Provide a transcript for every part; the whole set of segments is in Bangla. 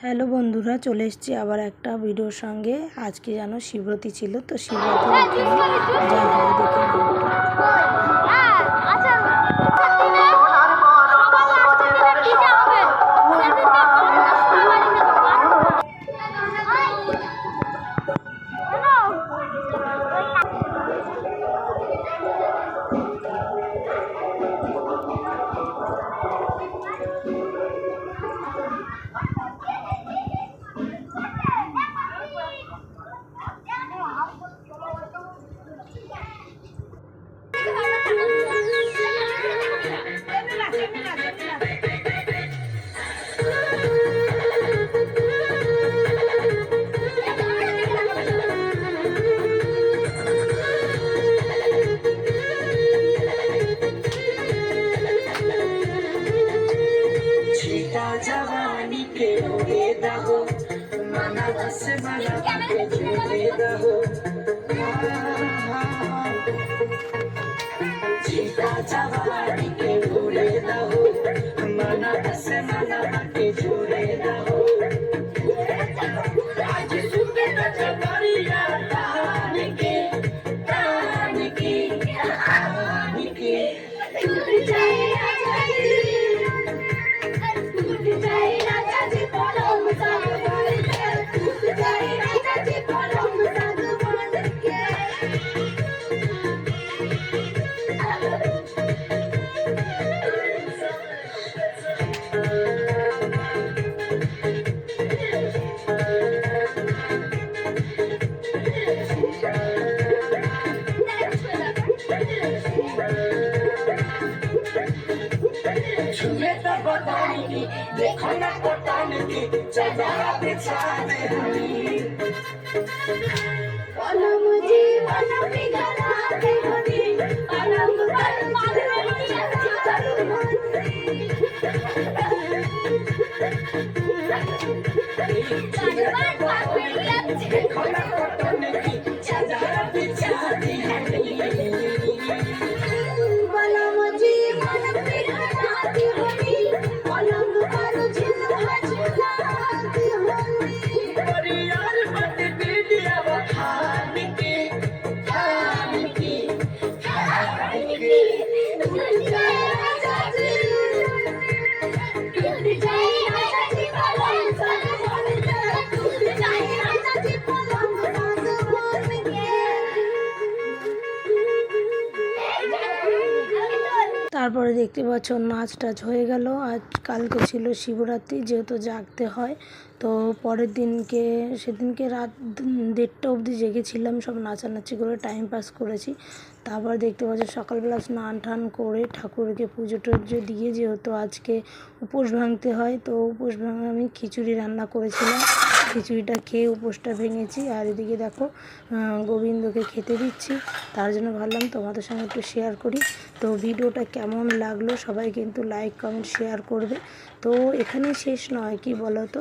হ্যালো বন্ধুরা, চলে এসেছি আবার একটা ভিডিওর সঙ্গে। আজকে যেন শিবরাত্রি ছিল, তো হয় দেখে मना बस मना के जीते रहो जीता जवानी के भूले रहो मना बस मना के झूले रहो तो बताने की देखो ना बताने की चला बिछाने हमी पलंग जी पलंग पिघला के हनी पलंग पर मारे चित्र देखो ना बताने তারপরে দেখতে পাচ্ছ নাচ টাচ হয়ে গেল। আজ কালকে ছিল শিবরাত্রি, যেহেতু জাগতে হয়, তো পরের দিনকে, সেদিনকে রাত দেড়টা অবধি জেগেছিলাম, সব নাচানাচি করে টাইম পাস করেছি। তারপর দেখতে পাচ্ছ সকালবেলা স্নান টান করে ঠাকুরকে পুজো টুজো দিয়ে, যেহেতু আজকে উপোস ভাঙতে হয়, তো উপোস ভাঙে আমি খিচুড়ি রান্না করেছিলাম। খিচুড়িটা খেয়ে উপোসটা ভেঙেছি। আর এদিকে দেখো গোবিন্দকে খেতে দিচ্ছি। তার জন্য ভাবলাম তোমাদের সঙ্গে একটু শেয়ার করি। তো ভিডিওটা কেমন লাগল সবাই কিন্তু লাইক কমেন্ট শেয়ার করবে। তো এখানেই শেষ নয়, কি বলো তো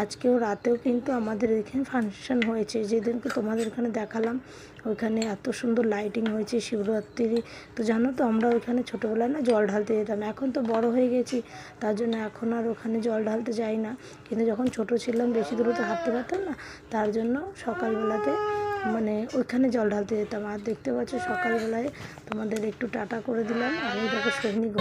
আজকেও রাতেও কিন্তু আমাদের এখানে ফাংশন হয়েছে। যেদিনকে তোমাদের এখানে দেখালাম, ওইখানে এত সুন্দর লাইটিং হয়েছে শিবরাত্রি তো জানো তো, আমরা ওইখানে ছোটোবেলায় না জল ঢালতে যেতাম। এখন তো বড় হয়ে গেছি, তার জন্য এখন আর ওখানে জল ঢালতে যাই না। কিন্তু যখন ছোট ছিলাম, বেশি দূরে তো হাঁটতে পারতাম না, তার জন্য সকালবেলাতে মানে ওইখানে জল ঢালতে যেতাম। আর দেখতে পাচ্ছ সকালবেলায় তোমাদের একটু টাটা করে দিলাম। আর এই দেখো সৈনিক